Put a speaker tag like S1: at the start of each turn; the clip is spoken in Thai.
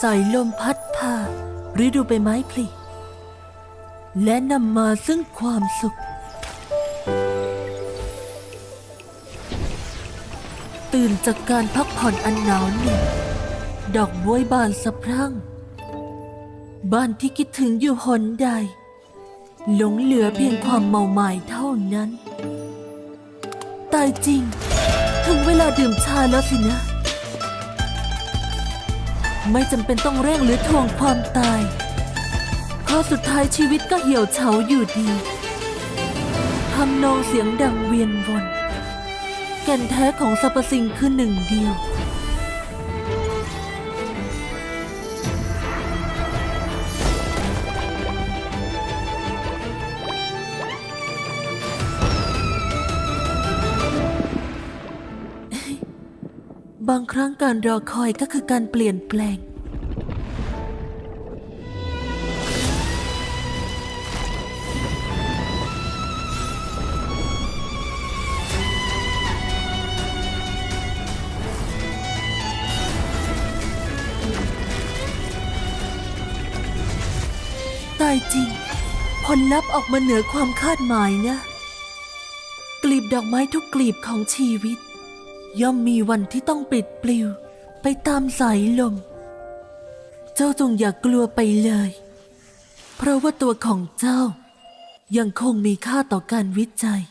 S1: สายลมพัดพาฤดูใบไม้ผลิและนำมาซึ่งความสุข ตื่นจากการพักผ่อนอันหนาวเหน็บดอกบวยบานสะพรั่ง บ้านที่คิดถึงอยู่หนใด หลงเหลือเพียงความเมาหมายเท่านั้น ตายจริง ถึงเวลาดื่มชาแล้วสินะ ไม่จำเป็นต้องเร่งหรือทวงความตาย เพราะสุดท้ายชีวิตก็เหี่ยวเฉาอยู่ดีทำนองเสียงดังเวียนวน แก่นแท้ของสรรพสิ่งคือหนึ่งเดียว บางครั้งการรอคอยก็คือการเปลี่ยนแปลง ตายจริง ผลลัพธ์ออกมาเหนือความคาดหมายนะ กลีบดอกไม้ทุกกลีบของชีวิต ย่อมมีวันที่ต้องปิดปลิว ไปตามสายลม เจ้าจงอย่ากกลัวไปเลย เพราะว่าตัวของเจ้า ยังคงมีค่าต่อการวิจัย